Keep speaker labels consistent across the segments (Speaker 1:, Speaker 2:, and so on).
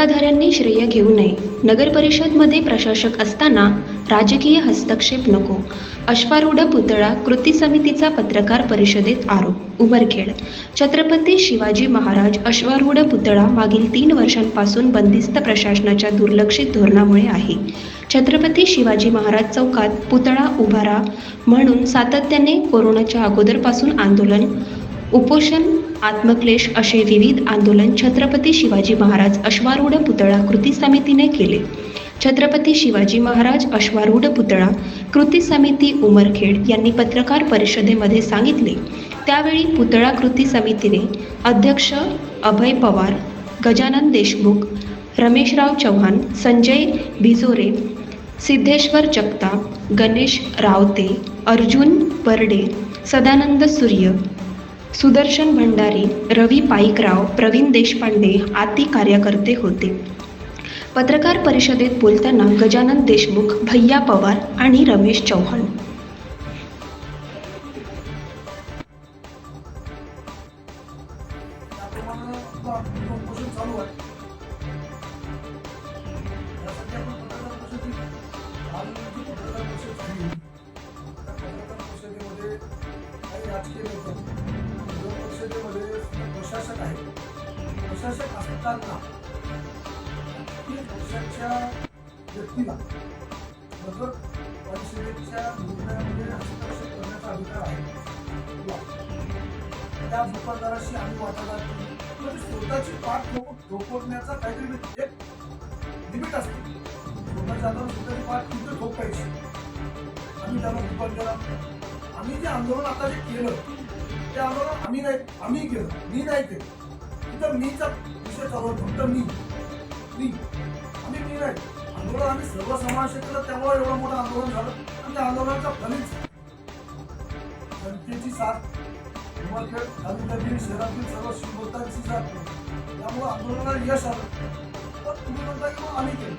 Speaker 1: सत्ताधाऱ्यांनी श्रेय घेऊ नये. नगर परिषदमध्ये प्रशासक असताना राजकीय हस्तक्षेप नको. अश्वारूढ पुतळा कृती समितीचा पत्रकार परिषदेत आरोप. उमरखेड. छत्रपती शिवाजी महाराज अश्वारूढ पुतळा मागील तीन वर्षांपासून बंदिस्त प्रशासनाच्या दुर्लक्षित धोरणामुळे आहे. छत्रपती शिवाजी महाराज चौकात पुतळा उभारा म्हणून सातत्याने कोरोनाच्या अगोदरपासून आंदोलन उपोषण आत्मक्लेश असे विविध आंदोलन छत्रपती शिवाजी महाराज अश्वारूढ पुतळा कृती समितीने केले. छत्रपती शिवाजी महाराज अश्वारूढ पुतळा कृती समिती उमरखेड यांनी पत्रकार परिषदेमध्ये सांगितले. त्यावेळी पुतळा कृती समितीने अध्यक्ष अभय पवार गजानन देशमुख रमेशराव चव्हाण संजय भिजोरे सिद्धेश्वर जगताप गणेश रावते अर्जुन बर्डे सदानंद सूर्य सुदर्शन भंडारी रवी पाईकराव प्रवीण देशपांडे आदी कार्यकर्ते होते. पत्रकार परिषदेत बोलताना गजानन देशमुख भैया पवार आणि रमेश चव्हाण
Speaker 2: प्रशासक आहे? प्रशासक असताना राजकीय पक्षाच्या व्यक्तीला. नगर परिषदेच्या निर्णयामध्ये हस्तक्षेप करण्याचा अधिकार आहे. त्या दुकानदाराशी आम्ही वाटाघाट केली. म्हणजे स्वतःची पाठ ठोक ठोकवण्याचा काहीतरी म्हणजे एक लिमिट असते. स्वतःच्या हाताने स्वतःची पाठ तिथे ठोकायची. आम्ही त्याला दुकान केला. आम्ही जे आंदोलन आता जे केलं ते आम्हाला आम्ही नाही आम्ही केलं. मी नाही केलं. तिथं मीचा विषय चालू फक्त मी. मी. आम्ही मी नाही. आंदोलन आम्ही सर्व समावेश केलं त्यामुळे एवढं मोठं आंदोलन झालं. आणि त्या आंदोलनाचा फलित जनतेची साथ उमरखेड तालुक्यातील शहरातील सर्व शिवभक्तांची साथ त्यामुळं आंदोलनाला यश आलं. पण तुम्ही म्हणता की आम्ही केलं.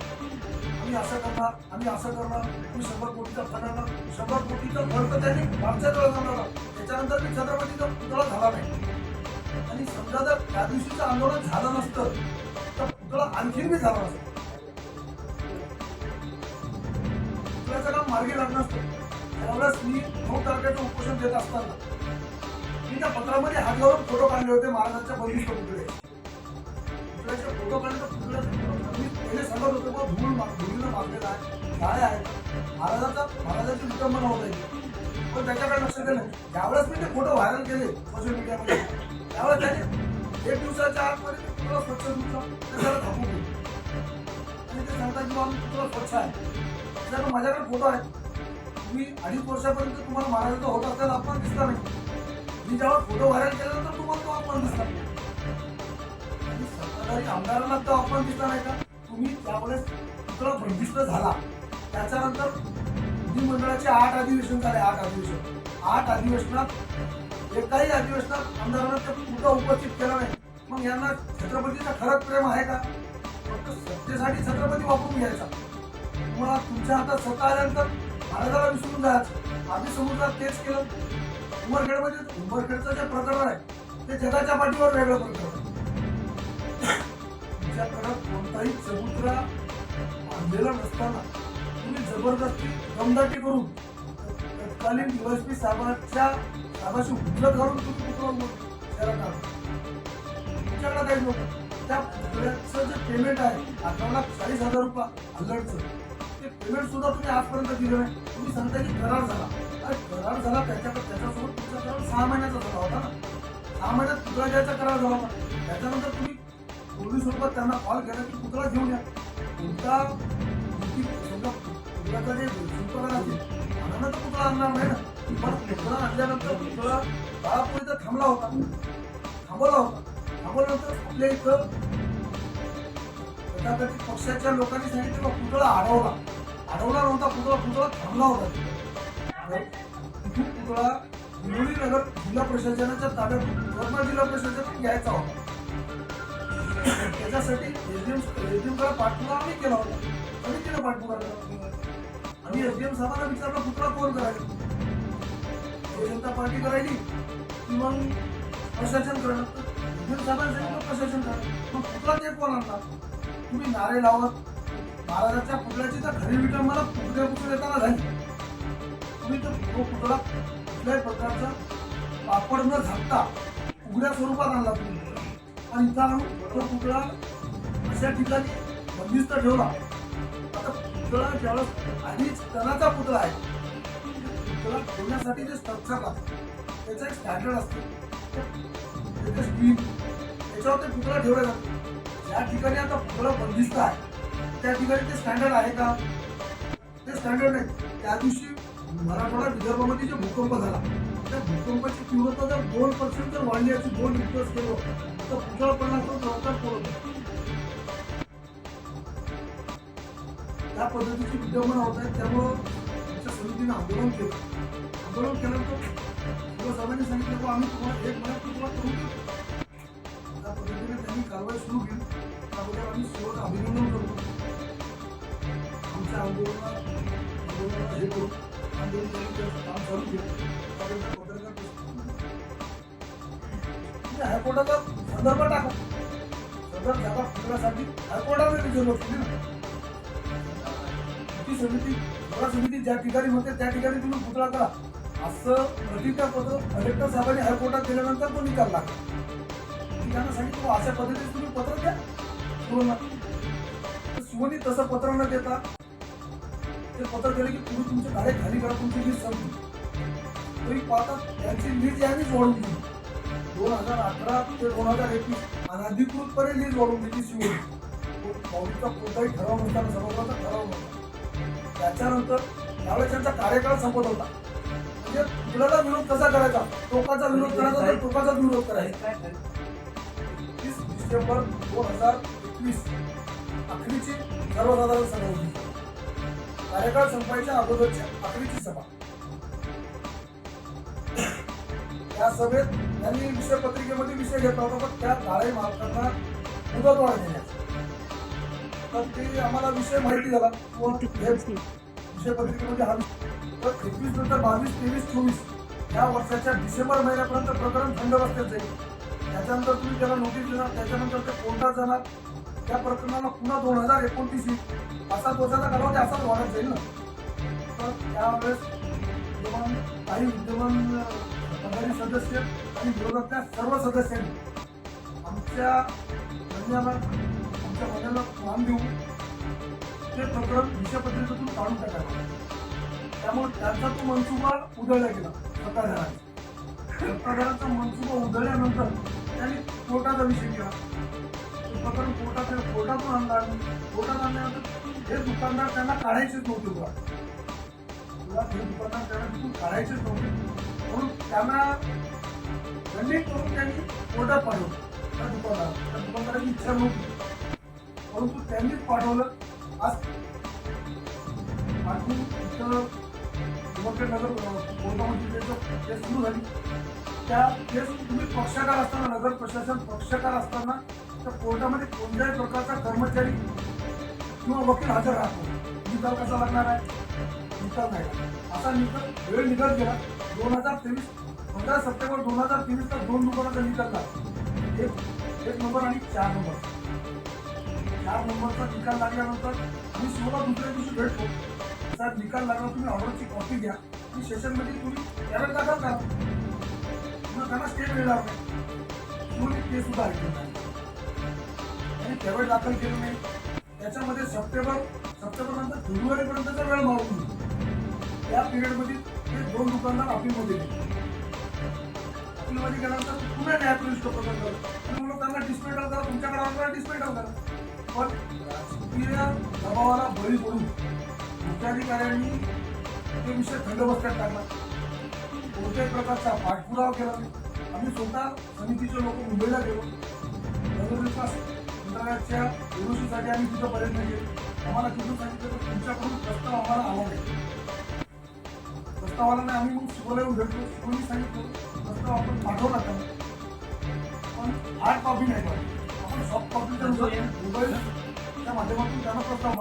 Speaker 2: आम्ही असं करणार आम्ही असं करणार. तुम्ही शंभर कोटीचा फंड आणणार शंभर कोटीचा फंड तर त्यांनी मागच्या वेळेस आणला. त्याच्यानंतर मी छत्रपतीचा पुतळा झाला नाही. आणि समजा जर त्या दिवशीचं आंदोलन झालं नसतं तर पुतळा आणखी बी झाला नसतो. पुतळ्याचं काम मार्गी लागलं नसतं. त्यावेळेस मी नऊ तारखेचं उपोषण देत असताना मी त्या पत्रामध्ये हात घालून फोटो काढले होते महाराजांच्या बंदिस्त पुतळे. पुतळ्याचे फोटो काढले तर पुतळ्याचे मी पहिले सांगत होतो बा धूळ धुळीनं मारलेला आहे काय आहे महाराजाचा महाराजाची विटंबना होत आहे. पण त्याच्याकडे लक्ष दिलं ज्यावेळेस मी ते फोटो व्हायरल केले सोशल मीडियामध्ये त्यावेळेस त्याने एक दिवसाच्या आतमध्ये तुला स्वच्छ धुतला. त्याच्याला थांबून दिलं आणि ते सांगतात की बाबा तुला स्वच्छ आहे. त्याच्याकडे माझ्याकडे फोटो आहे तुम्ही अडीच वर्षापर्यंत तुम्हाला मारायचं होत असताना अपमान दिसला नाही. मी ज्यावेळेस फोटो व्हायरल केल्यानंतर तुम्हाला तो अपमान दिसला आणि सत्ताधारी आमदारांना तो अपमान दिसला नाही का? तुम्ही त्यावेळेस तुला बंदिस्त झाला त्याच्यानंतर विधिमंडळाचे आठ अधिवेशन झाले आठ अधिवेशन. आठ अधिवेशनात एकाही अधिवेशनात आमदारांना त्या उपस्थित केला नाही. मग यांना छत्रपतीचा खरंच प्रेम आहे का? फक्त सत्तेसाठी छत्रपती वापरून घ्यायचा. तुम्हाला तुमच्या हातात सत्ता आल्यानंतर भारताला विसरून जायचं. आम्ही समुद्रात तेच केलं. उमरखेडमध्ये उमरखेडचं जे प्रकरण आहे ते जगाच्या पाठीवर वेगळं प्रकरण तुमच्याकडं कोणताही समुद्र बांधलेला नसताना तुम्ही जबरदस्ती दमदाटी करून तत्कालीन युएसपी साहेबांच्या साहेबाशी उजलं घालून तुम्ही पुतळा शहरात विचारला तुमच्याकडे काही लोक त्या पुतळ्याचं जे पेमेंट आहे अठरा लाख चाळीस हजार रुपये अलर्टचं ते पेमेंट सुद्धा तुम्ही आजपर्यंत दिलं नाही. तुम्ही सांगता की करार झाला. अरे करार झाला त्याच्याकडे त्याच्यासोबत तुमचा करार सहा महिन्याचा झाला होता ना. सहा महिन्यात पुतळा घ्यायचा करार झाला होता. त्याच्यानंतर तुम्ही पोलीस सोबत त्यांना कॉल केला की पुतळा घेऊन या. जे शिल्पकार असेल तर पुतळा आणणार नाही ना पण पुतळा आणल्यानंतर पुतळा बाळापूर इथं थांबला होता. थांबवला होता थांबवल्यानंतर आपल्या इथं तथाकथित पक्षाच्या लोकांनी सांगितलं बा पुतळा अडवला अडवला नव्हता पुतळा पुतळा थांबला होता तिथून पुतळा हिंगोली नगर जिल्हा प्रशासनाच्या ताब्यात यवतमाळ जिल्हा प्रशासनातून घ्यायचा होता त्याच्यासाठी एसडीएम एसडीएमकडे पाठपुरावा आम्ही केला होता समितीने पाठपुरावा. एस आम्ही एसडीएम साहेबांना विचारलं पुतळा कोण करायचं? भारतीय जनता पार्टी करायची. की मग प्रशासन करणार. एसडीएम साहेबांनी सांगितलं प्रशासन करणार मग पुतळा ते कोण आणला तुम्ही नारे लावत महाराजाच्या पुतळ्याची तर खरी मला पुतळे पुतळे येताना झाली. तुम्ही तर तो पुतळा कुठल्याही प्रकारचा पापड न झाकता उघड्या स्वरूपात आणला तुम्ही. आणि इथं आणून तो पुतळा अशा ठिकाणी बंदिस्त ठेवला. पुतळा ज्यावेळेस आधीच टनाचा पुतळा आहे. पुतळा ठेवण्यासाठी जे स्ट्रक्चर लागतं त्याचं एक स्टँडर्ड असतं. त्याचं स्टील त्याच्यावर ते पुतळा ठेवला जातो. ज्या ठिकाणी आता पुतळा बंदिस्त आहे त्या ठिकाणी ते स्टँडर्ड आहे का? ते स्टँडर्ड नाही. त्या दिवशी मराठवाडा विदर्भामध्ये जो भूकंप झाला त्या भूकंपाची तीव्रता जर दोन पर्सेंट जर वाढली असती दोन रिक्वेस्ट केलं तर पुतळा पडला तो जबाबदार कोण होता त्या पद्धतीची विद्यमान होत आहेत त्यामुळं आमच्या समितीने आंदोलन केलं. आंदोलन केल्यानंतर सर्वांनी सांगितलं की आम्ही तुम्हाला एक महिन्यात तुम्हाला करून देतो त्या पद्धतीने त्यांनी कारवाई सुरू केली. त्याबद्दल आम्ही सर्व अभिनंदन करतो. आमच्या आंदोलनात आंदोलनाला हे करू आंदोलन त्यांनी काम चालू केलं. त्याबद्दल पत्रकार हायकोर्टाचा संदर्भ टाका. संदर्भ जागा फुटण्यासाठी हायकोर्टाने विचारलं होतं ती समिती पुतळा समिती ज्या ठिकाणी म्हणते त्या ठिकाणी तुम्ही पुतळा करा. असं प्रतिज्ञापत्र कलेक्टर साहेबांनी हायकोर्टात दिल्यानंतर तो निकाल लागला. त्यांना सांगितलं हो, अशा पद्धतीने तुम्ही पत्र द्या. पूर्ण सुवनी तसं पत्र न देता ते पत्र दिलं की तुम्ही तुमचे गाडे खाली करा तुमची लीज संपली. तरी पाहता त्यांची लीज यांनीच वाढून दिली. दोन हजार अठरा ते दोन हजार एकवीस अनधिकृतपणे लीज वाढून दिली शिवणी पाऊलचा कोणताही ठराव नसताना सभागृहाचा ठराव नव्हता त्याच्यानंतर त्यावेळेस त्यांचा कार्यकाळ संपत होता. म्हणजे कुणाला विरोध कसा करायचा? टोकाचा विरोध करायचा तर टोकाचाच विरोध करायचा. एकवीस डिसेंबर दोन हजार एकवीस आखरीची सर्वसाधारण सभा होती. कार्यकाळ संपायच्या अगोदरची आखरीची सभा. त्या सभेत त्यांनी विषय पत्रिकेमध्ये विषय घेतला होता पण त्या काळे मालकांना मुदतवाढ देण्याचा तर ते आम्हाला विषय माहिती झाला. विषय पत्रिकेमध्ये हा विषय. तर एकवीस नंतर बावीस तेवीस चोवीस या वर्षाच्या डिसेंबर महिन्यापर्यंत प्रकरण थंड अवस्थेत जाईल त्याच्यानंतर तुम्ही त्याला नोटीस देणार त्याच्यानंतर ते कोर्टात जाणार. त्या प्रकरणाला पुन्हा दोन हजार एकोणतीस असा पाच कालावधी असाच वाढत जाईल ना. तर त्यावेळेस विद्यमान काही विद्यमान आघाडी सदस्य आणि विरोधातल्या सर्व सदस्यांनी आमच्या धन्यवाद त्यांच्या म्हणण्याला मान देऊन ते प्रकरण विषयपत्रिकेतून काढून टाकायला त्यामुळे त्यांचा तो मनसुबा उधळला गेला सत्ताधाराचा. सत्ताधारांचा मनसुबा उधळल्यानंतर त्यांनी कोर्टाचा विषय केला. प्रकरण कोर्टात कोर्टातून आणला कोर्टात आणल्यानंतर हे दुकानदार त्यांना काढायचेच नव्हते बुवा. तुला हे दुकानदार त्यांना तिथून काढायचेच नव्हते. म्हणून त्यांना दंडित करून त्यांनी कोर्टात पाठवलं त्या दुकानदार त्या दुकानदाराची इच्छा नव्हती. परंतु त्यांनीच पाठवलं. आज आणखी नगर कोर्टामध्ये त्याचं केस सुरू झाली. त्या केस तुम्ही पक्षकार असताना नगर प्रशासन पक्षकार असताना त्या कोर्टामध्ये कोणत्याही प्रकारचा कर्मचारी किंवा वकील हजर राहतो निकाल कसा लागणार आहे? निकाल नाही असा निकाल वेळ निघत गेला. दोन हजार तेवीस पंधरा सप्टेंबर दोन हजार तेवीसला दोन नंबरचा निकाल लागला एक एक नंबर आणि चार नंबर. चार नंबरचा निकाल लागल्यानंतर मी सोळा दुसऱ्या दिवशी भेटतो साहेब निकाल लागला तुम्ही ऑर्डरची कॉपी घ्या. आणि सेशनमध्ये तुम्ही त्यावेळेस दाखल करा. पुन्हा त्यांना स्टे मिळणार नाही. ते सुद्धा ऐकलं नाही. आणि त्यावेळेस दाखल केलं नाही त्याच्यामध्ये सप्टेंबर सप्टेंबरनंतर फेब्रुवारीपर्यंतचा वेळ मारून दिली त्या पिरियडमध्ये ते दोन दुकानदार अपीलमध्ये गेले. अपीलमध्ये गेल्यानंतर पुन्हा न्यायप्रविष्ट प्रकरण करतो. आणि म्हणून त्यांना डिस्पेंडल करा तुमच्याकडे आम्हाला डिस्पेंडल करा पण राजकीय दबावाला बळी पडून मुख्याधिकाऱ्यांनी ते विषय थंड बसण्यात टाकला. कोणत्याही प्रकारचा पाठपुरावा केला नाही. आम्ही स्वतः समितीचे लोक मुंबईला गेलो. नगरविकास मंत्रालयाच्या दुरुस्तीसाठी आम्ही तिथं प्रयत्न केले. आम्हाला तिथून सांगितलं तर तुमच्याकडून प्रस्ताव आम्हाला आला नाही. प्रस्ताव नाही आम्ही मग शिवला येऊन भेटलो. शिवनी सांगितलं प्रस्ताव आपण पाठवला का पण हार्ड कॉपी नाही पाहिजे आपण सॉफ्ट कॉपी मोबाईल त्या माध्यमातून त्यांना प्रस्ताव